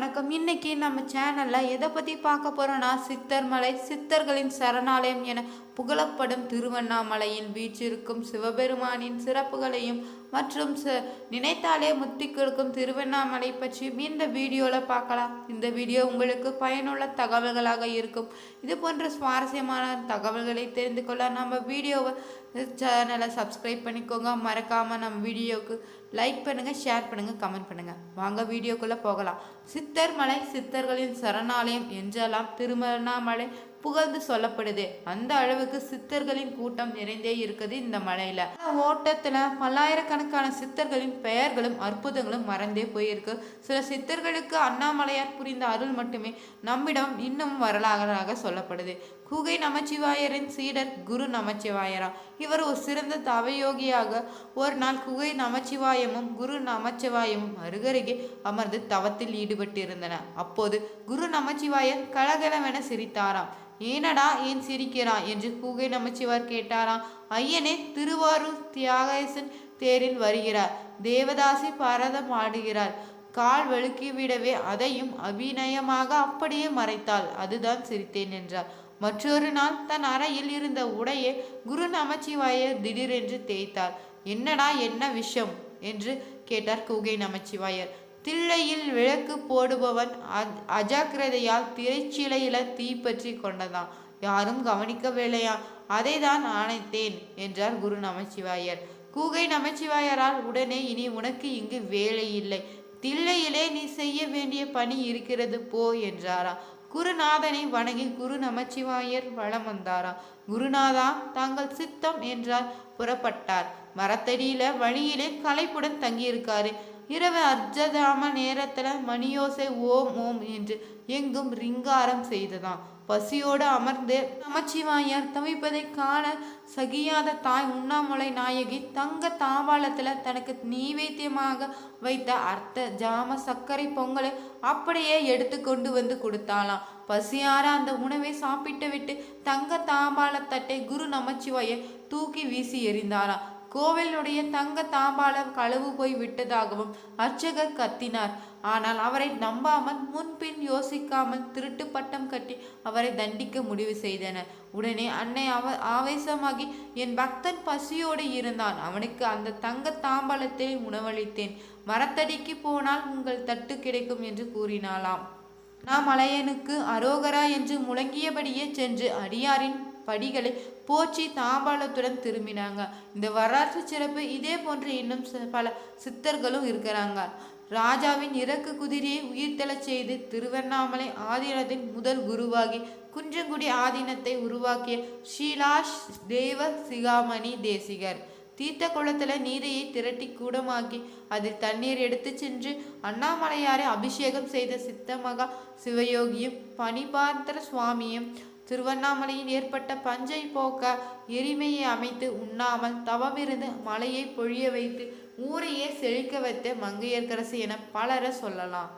வணக்கம். இன்னைக்கு நம்ம சேனலில் எதை பற்றி பார்க்க போகிறோன்னா சித்தர்மலை சித்தர்களின் சரணாலயம் என புகழப்படும் திருவண்ணாமலையின் வீச்சிருக்கும் சிவபெருமானின் சிறப்புகளையும் மற்றும் ச- நினைத்தாலே முத்தி கொடுக்கும் திருவண்ணாமலை பற்றி இந்த வீடியோவில் பார்க்கலாம். இந்த வீடியோ உங்களுக்கு பயனுள்ள தகவல்களாக இருக்கும். இது போன்ற சுவாரஸ்யமான தகவல்களை தெரிந்து கொள்ள நம்ம வீடியோவை சேனலை சப்ஸ்கிரைப் பண்ணிக்கோங்க. மறக்காமல் நம்ம வீடியோவுக்கு லைக் பண்ணுங்கள் ஷேர் பண்ணுங்கள் கமெண்ட் பண்ணுங்கள் வாங்க வீடியோக்குள்ளே போகலாம். சித்தர் மலை சித்தர்களின் சரணாலயம் என்றெல்லாம் திருவண்ணாமலை புகழ்ந்து சொல்லப்படுது. அந்த அளவுக்கு சித்தர்களின் கூட்டம் நிறைந்தே இருக்குது இந்த மலையில. ஓட்டத்துல பல்லாயிரக்கணக்கான சித்தர்களின் பெயர்களும் அற்புதங்களும் மறந்தே போயிருக்கு. சில சித்தர்களுக்கு அண்ணாமலையார் புரிந்த அருள் மட்டுமே நம்மிடம் இன்னும் வரலாறாக சொல்லப்படுது. குகை நமச்சிவாயரின் சீடர் குரு நமச்சிவாயரா. இவர் ஒரு சிறந்த தவயோகியாக ஒரு நாள் குகை நமச்சிவாயமும் குரு நமச்சிவாயமும் அருகருகே அமர்ந்து தவத்தில் ஈடுபட்டிருந்தன அப்போது குரு நமச்சிவாயர் கலகலவென சிரித்தாராம். ஏனடா ஏன் சிரிக்கிறான் என்று கூகை நமச்சிவார் கேட்டாராம். ஐயனே திருவாரூர் தியாகேசன் தேரில் வருகிறார். தேவதாசி பரதம் ஆடுகிறார் கால் வெளுக்கிவிடவே அதையும் அபிநயமாக அப்படியே மறைத்தாள். அதுதான் சிரித்தேன் என்றார். மற்றொரு நாள் தன் அறையில் இருந்த உடையை குரு நமச்சிவாயர் திடீரென்று தேய்த்தார். என்னடா என்ன விஷம்? என்று கேட்டார் கூகை நமச்சிவாயர். தில்லையில் விளக்கு போடுபவன் அஜாக்கிரதையால் திரைச்சிலையில தீப்பற்றி கொண்டதாம். யாரும் கவனிக்கவில்லையா? அதை தான் ஆணைத்தேன் என்றார் குரு நமச்சிவாயர். கூகை நமச்சிவாயரால் உடனே இனி உனக்கு இங்கு வேலை இல்லை. தில்லையிலே நீ செய்ய வேண்டிய பணி இருக்கிறது போ என்றாரா குருநாதனை வணங்கி குரு நமச்சிவாயர் வலம் வந்தாரா குருநாதா தாங்கள் சித்தம் என்றார் புறப்பட்டார். மரத்தடியில வழியிலே களைப்புடன் தங்கியிருக்காரு. இரவு அர்ஜதாம நேரத்துல மணியோசை ஓம் ஓம் என்று எங்கும் ரிங்காரம் செய்ததாம். பசியோடு அமர்ந்து நமச்சிவாயார் தவிப்பதை காண சகியாத தாய் உண்ணாமுலை நாயகி தங்க தாம்பாளத்தில் தனக்கு நீவேத்தியமாக வைத்த அர்த்த ஜாம சர்க்கரை பொங்கலை அப்படியே எடுத்து கொண்டு வந்து கொடுத்தாளாம். பசியார அந்த உணவை சாப்பிட்டு விட்டு தங்க தாம்பாளத்தட்டை குரு நமச்சிவாயை தூக்கி வீசி எறிந்தாராம் கோவிலுடைய தங்க தாம்பாளம் களவு போய் விட்டதாகவும் அர்ச்சகர் கத்தினார். ஆனால் அவரை நம்பாமல் முன்பின் யோசிக்காமல் திருட்டு பட்டம் கட்டி அவரை தண்டிக்க முடிவு செய்தனர். உடனே அன்னை அவ ஆவேசமாகி என் பக்தன் பசியோடு இருந்தான். அவனுக்கு அந்த தங்க தாம்பாளத்தை உணவளித்தேன். மரத்தடிக்கு போனால் உங்கள் தட்டு கிடைக்கும் என்று கூறினாளாம். அலையனுக்கு அரோகரா என்று முழங்கியபடியே சென்று அடியாரின் படிகளை போச்சி தாம்பாளத்துடன் திரும்பினாங்க. இந்த வரலாற்று சிறப்பு இதே போன்று இன்னும் பல சித்தர்களும் இருக்கிறாங்க. ராஜாவின் இறக்கு குதிரையை உயிர்த்தெழச் செய்து திருவண்ணாமலை ஆதீனத்தின் முதல் குருவாகி குன்றங்குடி ஆதீனத்தை உருவாக்கிய ஷீலாஷ் தேவ சிகாமணி தேசிகர். தீர்த்த குளத்துல நீரையை திரட்டி கூடமாக்கி அதில் தண்ணீர் எடுத்து சென்று அண்ணாமலையாரை அபிஷேகம் செய்த சித்தமகா சிவயோகியும் பணிபார்த்தர சுவாமியும் திருவண்ணாமலையில் ஏற்பட்ட பஞ்சை போக்க எரிமையை அமைத்து உண்ணாமல் தவமிருந்து மலையை பொழிய வைத்து ஊரையே செழிக்க வைத்த மங்கையர்கரசு என பலரை சொல்லலாம்.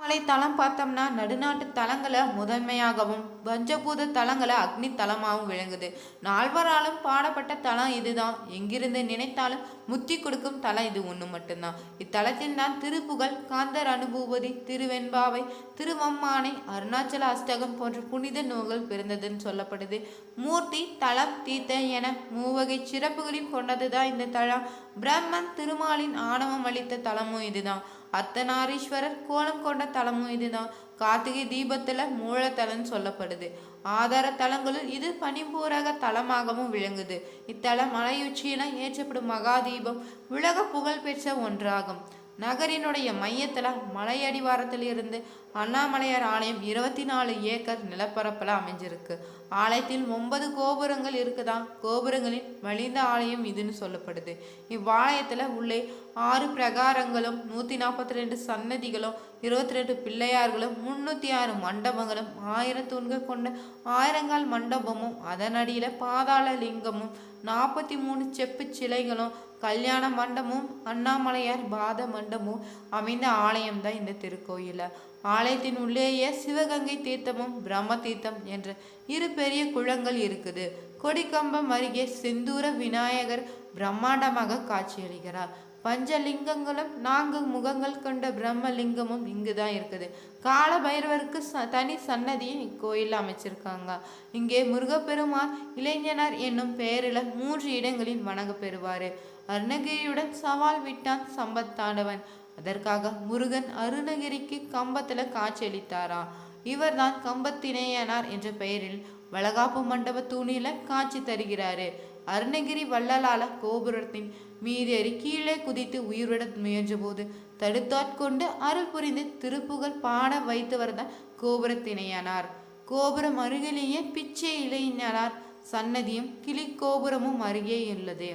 மலை தளம் பார்த்தோம்னா நடுநாட்டு தலங்களை முதன்மையாகவும் பஞ்சபூத தலங்களை அக்னி தலமாகவும் விளங்குது. நால்வராலும் பாடப்பட்ட தலம் இதுதான். எங்கிருந்து நினைத்தாலும் முத்தி கொடுக்கும் தலம் இது ஒன்று மட்டும்தான். இத்தலத்தில் தான் திருப்புகழ் காந்தர் அனுபூபதி திருவெண்பாவை திருவம்மானை அருணாச்சல அஷ்டகம் போன்ற புனித நூல்கள் பிறந்ததுன்னு சொல்லப்படுது. மூர்த்தி தலம் தீர்த்த என மூவகை சிறப்புகளையும் கொண்டதுதான் இந்த தலம். பிரம்மன் திருமாலின் ஆணவம் அளித்த தலமும் இதுதான். அர்த்தநாரீஸ்வரர் கோலம் கொண்ட தலமும் இதுதான். கார்த்திகை தீபத்துல மூலத்தலம்னு சொல்லப்படுது. ஆதார தலங்களில் இது பனிபூரக தலமாகவும் விளங்குது. இத்தலம் மலையுச்சியில ஏற்றப்படும் மகாதீபம் உலக புகழ்பெற்ற ஒன்றாகும். நகரினுடைய மையத்தில் மலையடிவாரத்தில் இருந்து அண்ணாமலையார் ஆலயம் இருபத்தி நாலு ஏக்கர் நிலப்பரப்பில் அமைஞ்சிருக்கு. ஆலயத்தில் ஒன்பது கோபுரங்கள் இருக்குதான் கோபுரங்களின் மலிந்த ஆலயம் இதுன்னு சொல்லப்படுது. இவ்வாலயத்தில் உள்ளே ஆறு பிரகாரங்களும் நூத்தி நாற்பத்தி ரெண்டு சன்னதிகளும் இருபத்தி ரெண்டு பிள்ளையார்களும் முன்னூத்தி ஆறு மண்டபங்களும் ஆயிரம் தூண்கள் கொண்ட ஆயிரங்கால் மண்டபமும் அதனடியில் பாதாள லிங்கமும் நாற்பத்தி மூணு செப்பு சிலைகளும் கல்யாண மண்டபமும் அண்ணாமலையார் பாத மண்டபமும் அமைந்த ஆலயம் தான் இந்த திருக்கோயில. ஆலயத்தின் உள்ளேயே சிவகங்கை தீர்த்தமும் பிரம்ம தீர்த்தம் என்ற இரு பெரிய குளங்கள் இருக்குது. கொடிக்கம்பம் அருகே செந்தூர விநாயகர் பிரம்மாண்டமாக காட்சியளிக்கிறார். பஞ்சலிங்கங்களும் நான்கு முகங்கள் கொண்ட பிரம்மலிங்கமும் இங்கு தான் இருக்குது. கால பைரவருக்கு ச தனி சன்னதியும் இக்கோயிலில் அமைச்சிருக்காங்க. இங்கே முருகப்பெருமான் இளைஞனர் என்னும் பெயரில் மூன்று இடங்களில் வணங்கப்பெறுவார் அருணகிரியுடன் சவால் விட்டான் சம்பத்தாண்டவன் அதற்காக முருகன் அருணகிரிக்கு கம்பத்தில் காட்சியளித்தாராம் இவர்தான் கம்பத்தினையனார் என்ற பெயரில் வளகாப்பு மண்டப தூணில காட்சி தருகிறாரு. அருணகிரி வள்ளலால கோபுரத்தின் மீதேறி கீழே குதித்து உயிரிட முயன்றபோது தடுத்தாட்கொண்டு அருள் புரிந்து திருப்புகழ் பாட வைத்து வரத கோபுரத்தினையானார் கோபுரம் அருகிலேயே பிச்சை இளைஞனார் சன்னதியும் கிளி கோபுரமும் அருகே உள்ளது.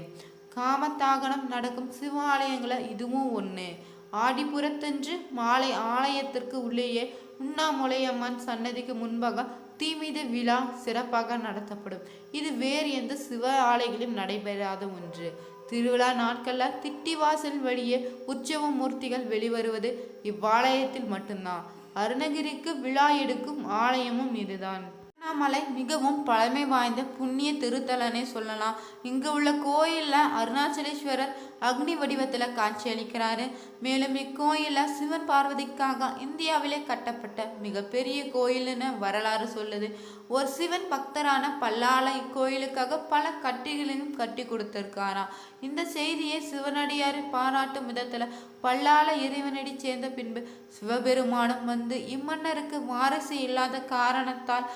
காமத்தாகனம் நடக்கும் சிவாலயங்கள இதுவும் ஒன்று ஆடிப்புறத்தன்று மாலை ஆலயத்திற்கு உள்ளேயே உண்ணாமுலையம்மன் சன்னதிக்கு முன்பாக தீமித விழா சிறப்பாக நடத்தப்படும். இது வேறு எந்த சிவ ஆலைகளிலும் நடைபெறாத ஒன்று. திருவிழா நாட்களில் திட்டிவாசல் வழியே உற்சவ மூர்த்திகள் வெளிவருவது இவ்வாலயத்தில் மட்டும்தான். அருணகிரிக்கு விழா எடுக்கும் ஆலயமும் இதுதான். திருவண்ணாமலை மிகவும் பழமை வாய்ந்த புண்ணிய திருத்தலனே சொல்லலாம். இங்கு உள்ள கோயிலில் அருணாச்சலேஸ்வரர் அக்னி வடிவத்தில் காட்சியளிக்கிறாரு மேலும் இக்கோயிலில் சிவன் பார்வதிக்காக இந்தியாவிலே கட்டப்பட்ட மிகப்பெரிய கோயில்னு வரலாறு சொல்லுது. ஒரு சிவன் பக்தரான பல்லால இக்கோயிலுக்காக பல கட்டிகளையும் கட்டி கொடுத்திருக்காராம். இந்த செய்தியை சிவனடியாரை பாராட்டும் விதத்தில் பல்லால இறைவனடி சேர்ந்த பின்பு சிவபெருமானம் வந்து இம்மன்னருக்கு வாரிசு இல்லாத காரணத்தால்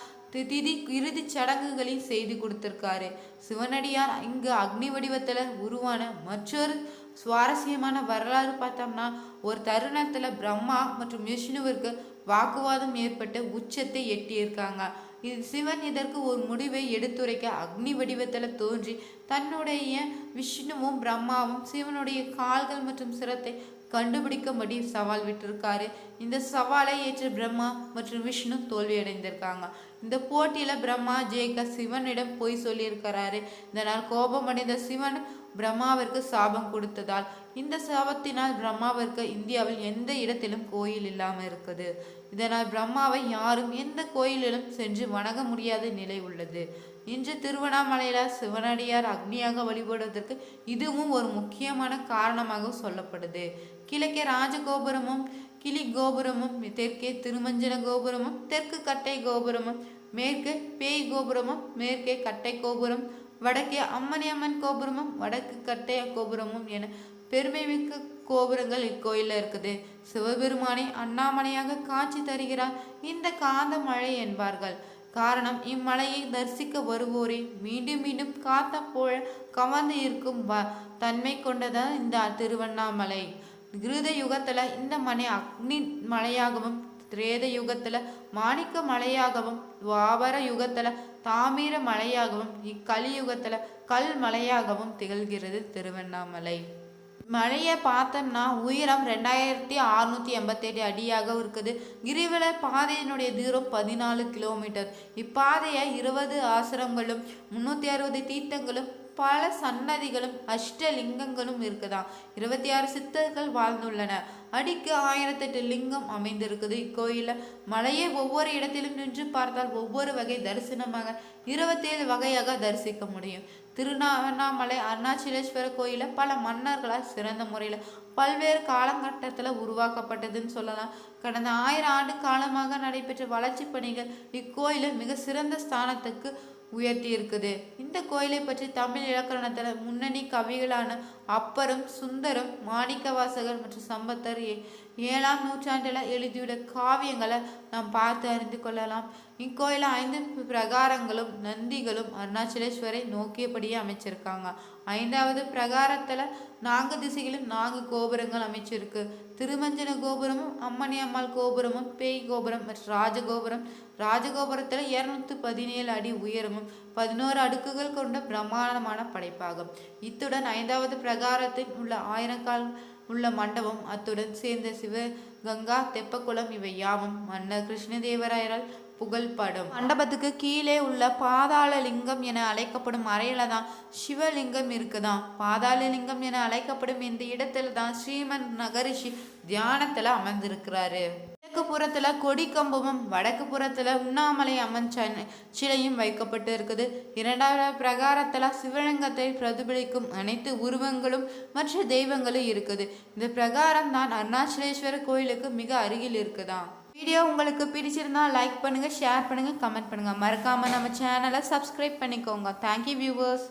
திதி இறுதி சடங்குகளில் செய்து கொடுத்திருக்காரு. சிவனடியார் இங்கு அக்னி வடிவத்தில் உருவான மற்றொரு சுவாரஸ்யமான வரலாறு பார்த்தோம்னா ஒரு தருணத்தில் பிரம்மா மற்றும் விஷ்ணுவிற்கு வாக்குவாதம் ஏற்பட்டு உச்சத்தை எட்டியிருக்காங்க. இது சிவன் இதற்கு ஒரு முடிவை எடுத்துரைக்க அக்னி வடிவத்தில் தோன்றி தன்னுடைய விஷ்ணுவும் பிரம்மாவும் சிவனுடைய கால்கள் மற்றும் சிரத்தை கண்டுபிடிக்கும்படி சவால் விட்டிருக்காரு. இந்த சவாலை ஏற்று பிரம்மா மற்றும் விஷ்ணு தோல்வியடைந்திருக்காங்க. இந்த போட்டியில பிரம்மா ஜெயிக்க சிவனிடம் பொய் சொல்லியிருக்கிறாரு. இதனால் கோபமடைந்த சிவன் பிரம்மாவிற்கு சாபம் கொடுத்ததால் இந்த சாபத்தினால் பிரம்மாவிற்கு இந்தியாவில் எந்த இடத்திலும் கோயில் இல்லாமல் இருக்குது. இதனால் பிரம்மாவை யாரும் எந்த கோயிலிலும் சென்று வணங்க முடியாத நிலை உள்ளது. இன்று திருவண்ணாமலையில் சிவனடியார் அக்னியாக வழிபடுவதற்கு இதுவும் ஒரு முக்கியமான காரணமாக சொல்லப்படுது. கிழக்கே ராஜகோபுரமும் கிளி கோபுரமும் தெற்கே திருமஞ்சன கோபுரமும் தெற்கு கட்டை கோபுரமும் மேற்கு பேய் கோபுரமும் மேற்கே கட்டை கோபுரம் வடக்கே அம்மனியம்மன் கோபுரமும் வடக்கு கட்டை கோபுரமும் என பெருமைமிக்க கோபுரங்கள் இக்கோயிலில் இருக்குது. சிவபெருமானை அண்ணாமலையாக காட்சி தருகிறார். இந்த காந்த மழை என்பார்கள். காரணம் இம்மலையை தரிசிக்க வருவோரே. மீண்டும் மீண்டும் காத்த போல கவர்ந்து இருக்கும் வ தன்மை கொண்டதான் இந்த திருவண்ணாமலை? கிருத யுகத்துல இந்த மலை அக்னி மலையாகவும் திரேத யுகத்துல மாணிக்க மலையாகவும் துவாபர யுகத்துல தாமிர மலையாகவும் இக்கலியுகத்துல கல் மலையாகவும் திகழ்கிறது திருவண்ணாமலை. மழையை பார்த்தோம்னா உயரம் ரெண்டாயிரத்தி அறுநூத்தி எண்பத்தெட்டு அடியாக இருக்குது. கிரிவல பாதையினுடைய தூரம் பதினாலு கிலோமீட்டர். இப்பாதையை இருபது ஆசிரமங்களும் முன்னூற்றி அறுபது தீர்த்தங்களும் பல சன்னதிகளும் அஷ்டலிங்கங்களும் இருக்குதாம் இருபத்தி ஆறு சித்தர்கள் வாழ்ந்துள்ளன. அடிக்கு ஆயிரத்தெட்டு லிங்கம் அமைந்திருக்குது. இக்கோயிலில் மலையை ஒவ்வொரு இடத்திலும் நின்று பார்த்தால் ஒவ்வொரு வகை தரிசனமாக இருபத்தேழு வகையாக தரிசிக்க முடியும். திருநாவண்ணாமலை அருணாச்சலேஸ்வரர் கோயிலில் பல மன்னர்களால் சிறந்த முறையில் பல்வேறு காலகட்டத்தில் உருவாக்கப்பட்டதுன்னு சொல்லலாம். கடந்த ஆயிரம் ஆண்டு காலமாக நடைபெற்ற வளர்ச்சி பணிகள் இக்கோயிலில் மிக சிறந்த ஸ்தானத்துக்கு உயர்த்தி இருக்குது இந்த கோயிலை பற்றி தமிழ் இலக்கணத்தில் முன்னணி கவிகளான அப்பரும் சுந்தரம் மாணிக்கவாசகர் மற்றும் சம்பத்தர் ஏழாம் நூற்றாண்டில் எழுதியுள்ள காவியங்களை நாம் பார்த்து அறிந்து கொள்ளலாம். இக்கோயில ஐந்து பிரகாரங்களும் நந்திகளும் அருணாச்சலேஸ்வரை நோக்கியபடியே அமைச்சிருக்காங்க. ஐந்தாவது பிரகாரத்தில் நான்கு திசைகளும் நான்கு கோபுரங்கள் அமைச்சிருக்கு. திருமஞ்சன கோபுரமும் அம்மணி அம்மாள் கோபுரமும் பேய் கோபுரம் மற்றும் ராஜகோபுரம். ராஜகோபுரத்தில் இருநூத்தி பதினேழு அடி உயரமும் பதினோரு அடுக்குகள் கொண்ட பிரம்மாண்டமான படைப்பாகும். இத்துடன் ஐந்தாவது பிரகாரத்தில் உள்ள ஆயிரக்கால் உள்ள மண்டபம் அத்துடன் சேர்ந்த சிவகங்கா தெப்பக்குளம் இவை யாவும். மன்னர் கிருஷ்ணதேவராயரால் புகழ்படும். மண்டபத்துக்கு கீழே உள்ள பாதாள லிங்கம் என அழைக்கப்படும் அறையில தான் சிவலிங்கம் இருக்குதான் பாதாள லிங்கம் என அழைக்கப்படும் இந்த இடத்துல தான் ஸ்ரீமன் நகரிஷி தியானத்தில் அமர்ந்திருக்கிறாரு. இந்த தெற்கு புறத்துல கொடி கம்பமும் வடக்கு புறத்துல உண்ணாமலை அம்மன் சிலையும் வைக்கப்பட்டு இருக்குது. இரண்டாவது பிரகாரத்துல சிவலிங்கத்தை பிரதிபலிக்கும் அனைத்து உருவங்களும் மற்ற தெய்வங்களும் இருக்குது. இந்த பிரகாரம் தான் அருணாச்சலேஸ்வரர் கோயிலுக்கு மிக அருகில் இருக்குதான் வீடியோ உங்களுக்கு பிடிச்சிருந்தா லைக் பண்ணுங்க ஷேர் பண்ணுங்க கமெண்ட் பண்ணுங்க. மறக்காம நம்ம சேனலை சப்ஸ்கிரைப் பண்ணிக்கோங்க. Thank you viewers